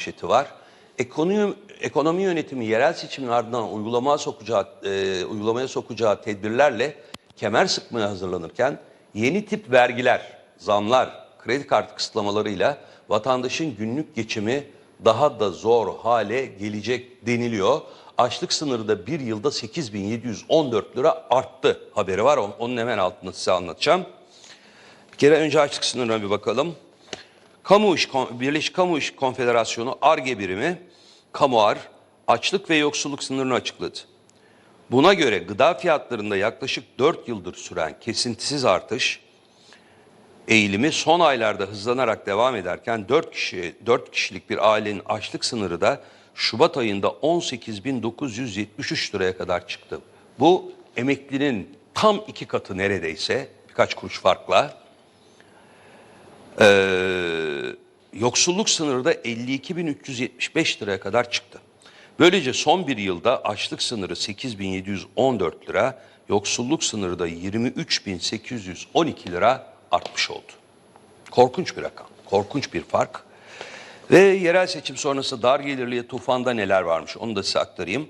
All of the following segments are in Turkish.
manşeti var. Ekonomi, ekonomi yönetimi yerel seçimin ardından uygulamaya sokacağı, e, uygulamaya sokacağı tedbirlerle kemer sıkmaya hazırlanırken yeni tip vergiler, zamlar, kredi kartı kısıtlamalarıyla vatandaşın günlük geçimi daha da zor hale gelecek deniliyor. Açlık sınırı da bir yılda 8714 lira arttı haberi var. Onun hemen altını size anlatacağım. Bir kere önce açlık sınırına bir bakalım. Kamu İş, Birleşik Kamu İş Konfederasyonu ARGE birimi Kamuar açlık ve yoksulluk sınırını açıkladı. Buna göre gıda fiyatlarında yaklaşık 4 yıldır süren kesintisiz artış eğilimi son aylarda hızlanarak devam ederken 4 kişi 4 kişilik bir ailenin açlık sınırı da Şubat ayında 18.973 liraya kadar çıktı. Bu emeklinin tam iki katı neredeyse birkaç kuruş farkla. Ee, yoksulluk sınırı da 52.375 liraya kadar çıktı. Böylece son bir yılda açlık sınırı 8.714 lira, yoksulluk sınırı da 23.812 lira artmış oldu. Korkunç bir rakam, korkunç bir fark. Ve yerel seçim sonrası dar gelirliye tufanda neler varmış onu da size aktarayım.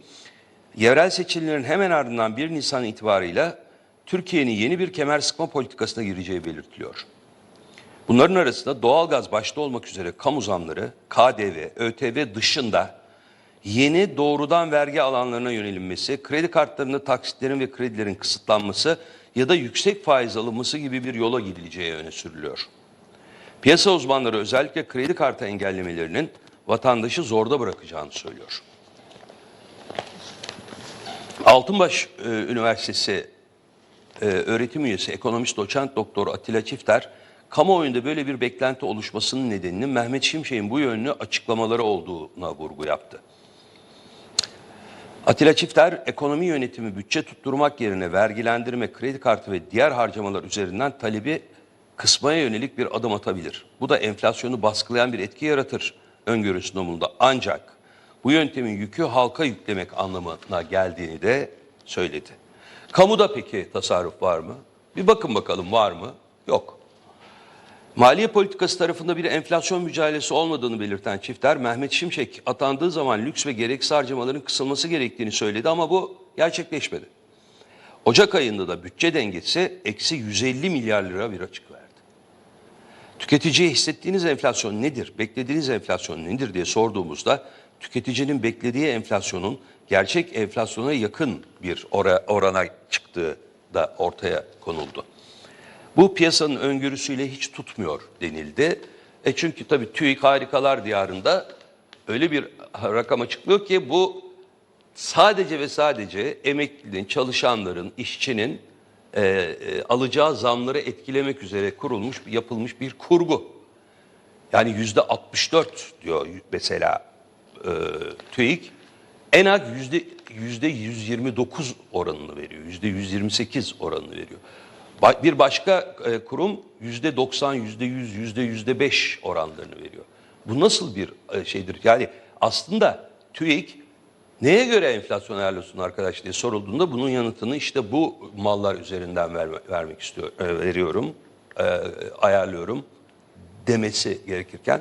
Yerel seçimlerin hemen ardından 1 Nisan itibarıyla Türkiye'nin yeni bir kemer sıkma politikasına gireceği belirtiliyor. Bunların arasında doğalgaz başta olmak üzere kamu zamları, KDV, ÖTV dışında yeni doğrudan vergi alanlarına yönelinmesi, kredi kartlarında taksitlerin ve kredilerin kısıtlanması ya da yüksek faiz alınması gibi bir yola gidileceği öne sürülüyor. Piyasa uzmanları özellikle kredi kartı engellemelerinin vatandaşı zorda bırakacağını söylüyor. Altınbaş e, Üniversitesi e, öğretim üyesi ekonomist doçent doktor Atilla Çifter, kamuoyunda böyle bir beklenti oluşmasının nedeninin Mehmet Şimşek'in bu yönlü açıklamaları olduğuna vurgu yaptı. Atilla Çifter, ekonomi yönetimi bütçe tutturmak yerine vergilendirme, kredi kartı ve diğer harcamalar üzerinden talebi kısmaya yönelik bir adım atabilir. Bu da enflasyonu baskılayan bir etki yaratır öngörüsünde bulundu. Ancak bu yöntemin yükü halka yüklemek anlamına geldiğini de söyledi. Kamuda peki tasarruf var mı? Bir bakın bakalım var mı? Yok. Maliye politikası tarafında bir enflasyon mücadelesi olmadığını belirten çiftler Mehmet Şimşek atandığı zaman lüks ve gereksiz harcamaların kısılması gerektiğini söyledi ama bu gerçekleşmedi. Ocak ayında da bütçe dengesi eksi 150 milyar lira bir açık verdi. Tüketiciye hissettiğiniz enflasyon nedir, beklediğiniz enflasyon nedir diye sorduğumuzda tüketicinin beklediği enflasyonun gerçek enflasyona yakın bir ora- orana çıktığı da ortaya konuldu. Bu piyasanın öngörüsüyle hiç tutmuyor denildi. E çünkü tabii TÜİK harikalar diyarında öyle bir rakam açıklıyor ki bu sadece ve sadece emeklinin, çalışanların, işçinin e, e, alacağı zamları etkilemek üzere kurulmuş, yapılmış bir kurgu. Yani yüzde 64 diyor mesela e, TÜİK. En az yüzde yüzde 129 oranını veriyor. Yüzde 128 oranını veriyor. Bir başka e, kurum yüzde 90, yüzde 100, yüzde yüzde 5 oranlarını veriyor. Bu nasıl bir e, şeydir? Yani aslında TÜİK neye göre enflasyon ayarlıyorsun arkadaş diye sorulduğunda bunun yanıtını işte bu mallar üzerinden verme- vermek istiyor, e, veriyorum, ayarlıyorum demesi gerekirken